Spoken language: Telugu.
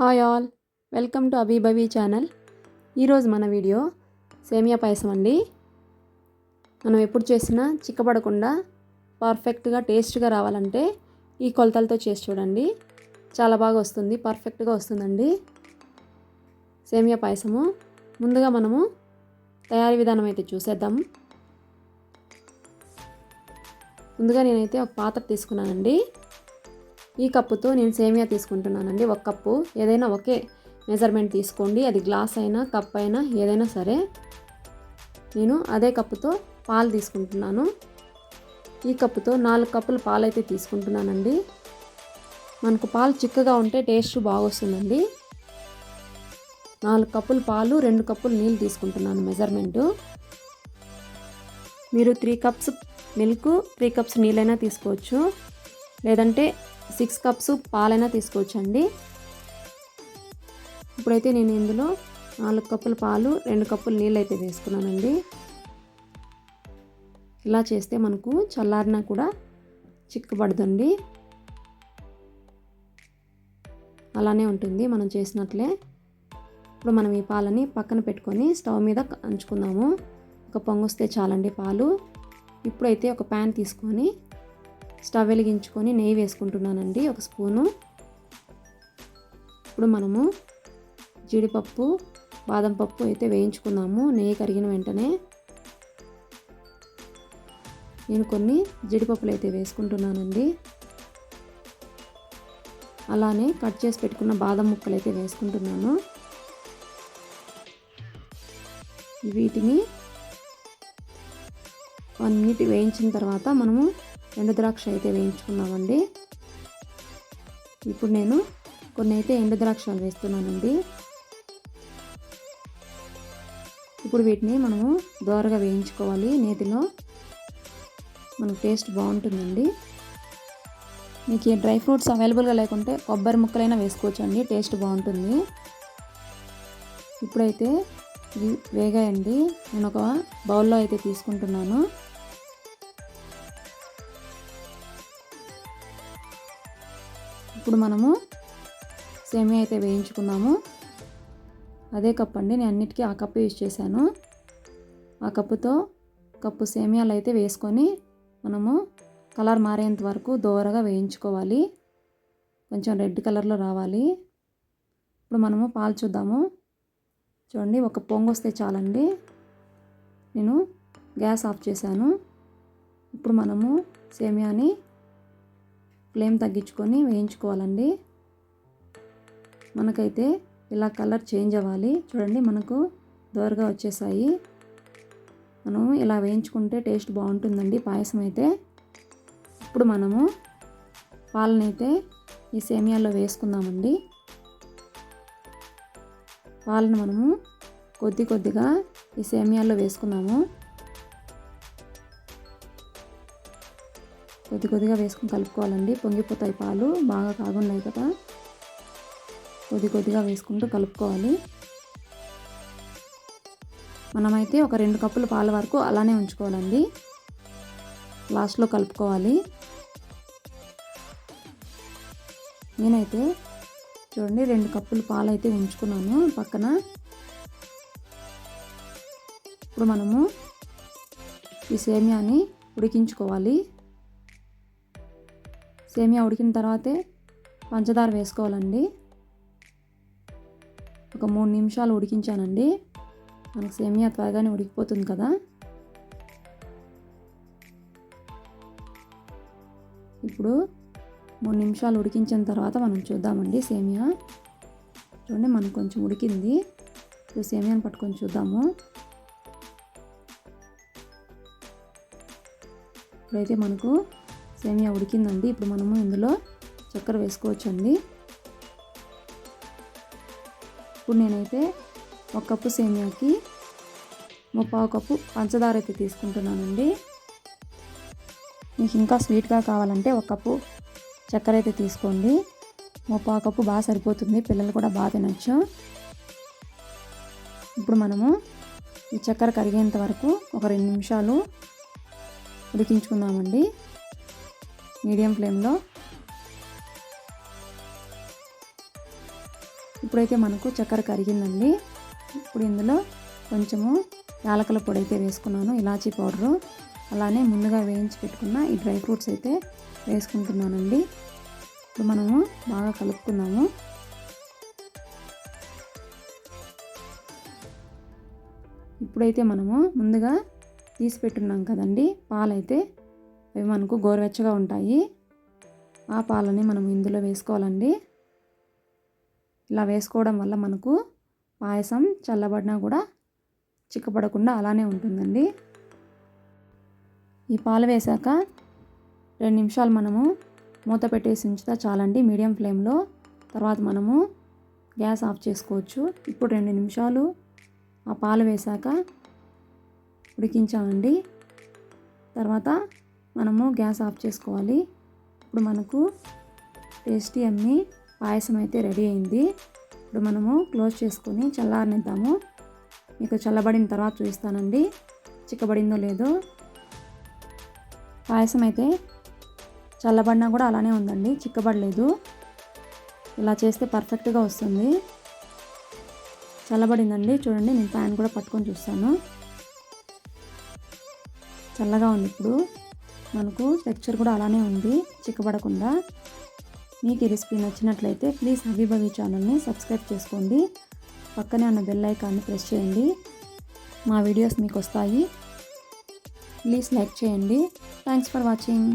హాయ్ ఆల్ వెల్కమ్ టు అబీబబీ ఛానల్ ఈరోజు మన వీడియో సేమియా పాయసం అండి. మనం ఎప్పుడు చేసినా చిక్కబడకుండా పర్ఫెక్ట్గా టేస్ట్గా రావాలంటే ఈ కొలతలతో చేసి చూడండి. చాలా బాగా వస్తుంది పర్ఫెక్ట్గా వస్తుందండి. సేమియా పాయసము. ముందుగా మనము తయారీ విధానం అయితే చూసేద్దాం. ముందుగా నేనైతే ఒక పాత్ర తీసుకున్నానండి. ఈ కప్పుతో నేను సేమియా తీసుకుంటున్నానండి. ఒక కప్పు ఏదైనా ఒకే మెజర్మెంట్ తీసుకోండి. అది గ్లాస్ అయినా కప్ అయినా ఏదైనా సరే నేను అదే కప్పుతో పాలు తీసుకుంటున్నాను. ఈ కప్పుతో నాలుగు కప్పులు పాలు అయితే తీసుకుంటున్నానండి. మనకు పాలు చిక్కగా ఉంటే టేస్ట్ బాగొస్తుందండి. నాలుగు కప్పులు పాలు రెండు కప్పులు నీళ్ళు తీసుకుంటున్నాను మెజర్మెంటు మీరు three cups milk three cups నీళ్ళైనా తీసుకోవచ్చు. లేదంటే సిక్స్ కప్స్ పాలైనా తీసుకోవచ్చండి. ఇప్పుడైతే నేను ఇందులో నాలుగు కప్పుల పాలు రెండు కప్పులు నీళ్ళు అయితే వేసుకున్నానండి. ఇలా చేస్తే మనకు చల్లారినా కూడా చిక్కబడదండి. అలానే ఉంటుంది మనం చేసినట్లే. ఇప్పుడు మనం ఈ పాలని పక్కన పెట్టుకొని స్టవ్ మీద అంచుకుందాము. ఒక పొంగు వస్తే చాలండి పాలు. ఇప్పుడైతే ఒక ప్యాన్ తీసుకొని స్టవ్ వెలిగించుకొని నెయ్యి వేసుకుంటున్నానండి. ఒక స్పూను. ఇప్పుడు మనము జీడిపప్పు బాదం పప్పు అయితే వేయించుకున్నాము. నెయ్యి కరిగిన వెంటనే నేను కొన్ని జీడిపప్పులు అయితే వేసుకుంటున్నానండి. అలానే కట్ చేసి పెట్టుకున్న బాదం ముక్కలు అయితే వేసుకుంటున్నాను. వీటిని వన్ మినిట్ వేయించిన తర్వాత మనము ఎండు ద్రాక్ష అయితే వేయించుకున్నామండి. ఇప్పుడు నేను కొన్ని అయితే ఎండు ద్రాక్షలు వేస్తున్నానండి. ఇప్పుడు వీటిని మనము దోరగా వేయించుకోవాలి. నేతిలో మనకు టేస్ట్ బాగుంటుందండి. మీకు ఈ డ్రై ఫ్రూట్స్ అవైలబుల్గా లేకుంటే కొబ్బరి ముక్కలైనా వేసుకోవచ్చు అండి టేస్ట్ బాగుంటుంది. ఇప్పుడైతే ఇవి వేగాయండి. నేను ఒక బౌల్లో అయితే తీసుకుంటున్నాను. ఇప్పుడు మనము సేమియా అయితే వేయించుకున్నాము. అదే కప్ అండి నేను అన్నిటికీ ఆ కప్పు యూజ్ చేశాను. ఆ కప్పుతో కప్పు సేమియాలు అయితే వేసుకొని మనము కలర్ మారేంత వరకు దోరగా వేయించుకోవాలి. కొంచెం రెడ్ కలర్లో రావాలి. ఇప్పుడు మనము పాలు చూద్దాము. చూడండి ఒక పొంగు వస్తే చాలండి. నేను గ్యాస్ ఆఫ్ చేశాను. ఇప్పుడు మనము సేమియాని ఫ్లేమ్ తగ్గించుకొని వేయించుకోవాలండి. మనకైతే ఇలా కలర్ చేంజ్ అవ్వాలి. చూడండి మనకు దోరగా వచ్చేసాయి. మనం ఇలా వేయించుకుంటే టేస్ట్ బాగుంటుందండి పాయసం అయితే. ఇప్పుడు మనము పాలనైతే ఈ సేమియాలో వేసుకుందామండి. పాలను మనము కొద్ది కొద్దిగా ఈ సేమియాల్లో వేసుకున్నాము. కొద్ది కొద్దిగా వేసుకుని కలుపుకోవాలండి. పొంగిపోతాయి పాలు. బాగా కాగున్నాయి కదా. కొద్ది కొద్దిగా వేసుకుంటూ కలుపుకోవాలి. మనమైతే ఒక రెండు కప్పుల పాల వరకు అలానే ఉంచుకోవాలండి. లాస్ట్లో కలుపుకోవాలి. నేనైతే చూడండి రెండు కప్పులు పాలు అయితే ఉంచుకున్నాను పక్కన. ఇప్పుడు మనము ఈ సేమియాని ఉడికించుకోవాలి. సేమియా ఉడికిన తర్వాతే పంచదార వేసుకోవాలండి. ఒక మూడు నిమిషాలు ఉడికించానండి. మనకు సేమియా త్వరగానే ఉడికిపోతుంది కదా. ఇప్పుడు మూడు నిమిషాలు ఉడికించిన తర్వాత మనం చూద్దామండి సేమియా. చూడండి మనకు కొంచెం ఉడికింది. ఇప్పుడు సేమియాని పట్టుకొని చూద్దాము. ఇప్పుడైతే మనకు సేమియా ఉడికిందండి. ఇప్పుడు మనము ఇందులో చక్కెర వేసుకోవచ్చండి. ఇప్పుడు నేనైతే ఒక కప్పు సేమియాకి ముప్పావు కప్పు పంచదార అయితే తీసుకుంటున్నానండి. మీకు ఇంకా స్వీట్గా కావాలంటే ఒక కప్పు చక్కెర అయితే తీసుకోండి. ముప్పావు కప్పు బాగా సరిపోతుంది. పిల్లలు కూడా బాగా తినచ్చు. ఇప్పుడు మనము ఈ చక్కెర కరిగేంత వరకు ఒక రెండు నిమిషాలు ఉడికించుకుందామండి. మీడియం ఫ్లేమ్లో. ఇప్పుడైతే మనకు చక్కెర కరిగిందండి. ఇప్పుడు ఇందులో కొంచెము యాలకల పొడి అయితే వేసుకున్నాను ఇలాచీ పౌడరు. అలానే ముందుగా వేయించి పెట్టుకున్న ఈ డ్రై ఫ్రూట్స్ అయితే వేసుకుంటున్నానండి. ఇప్పుడు మనము బాగా కలుపుకున్నాము ఇప్పుడైతే మనము ముందుగా తీసి పెట్టున్నాం కదండి పాలైతే అవి మనకు గోరువెచ్చగా ఉంటాయి. ఆ పాలని మనం ఇందులో వేసుకోవాలండి. ఇలా వేసుకోవడం వల్ల మనకు పాయసం చల్లబడినా కూడా చిక్కపడకుండా అలానే ఉంటుందండి. ఈ పాలు వేసాక రెండు నిమిషాలు మనము మూత పెట్టేసి ఉంచుతా చాలండి మీడియం ఫ్లేమ్లో. తర్వాత మనము గ్యాస్ ఆఫ్ చేసుకోవచ్చు. ఇప్పుడు రెండు నిమిషాలు ఆ పాలు వేసాక ఉడికించామండి. తర్వాత మనము గ్యాస్ ఆఫ్ చేసుకోవాలి. ఇప్పుడు మనకు టేస్టీ అమ్మి పాయసం అయితే రెడీ అయింది. ఇప్పుడు మనము క్లోజ్ చేసుకొని చల్లారనిద్దాము. మీకు చల్లబడిన తర్వాత చూపిస్తానండి. చిక్కబడిందో లేదో. పాయసం అయితే చల్లబడినా కూడా అలానే ఉందండి. చిక్కబడలేదు. ఇలా చేస్తే పర్ఫెక్ట్గా వస్తుంది. చల్లబడిందండి. చూడండి నేను ప్యాన్ కూడా పట్టుకొని చూస్తాను. చల్లగా ఉంది ఇప్పుడు. మనకు టెక్స్చర్ కూడా అలానే ఉంది చిక్కబడకుండా. మీకు ఈ రెసిపీ నచ్చినట్లయితే ప్లీజ్ హబీబవి ఛానల్ని సబ్స్క్రైబ్ చేసుకోండి. పక్కనే ఉన్న బెల్ ఐకాన్ని ప్రెస్ చేయండి. మా వీడియోస్ మీకు వస్తాయి. ప్లీజ్ లైక్ చేయండి. Thanks for watching.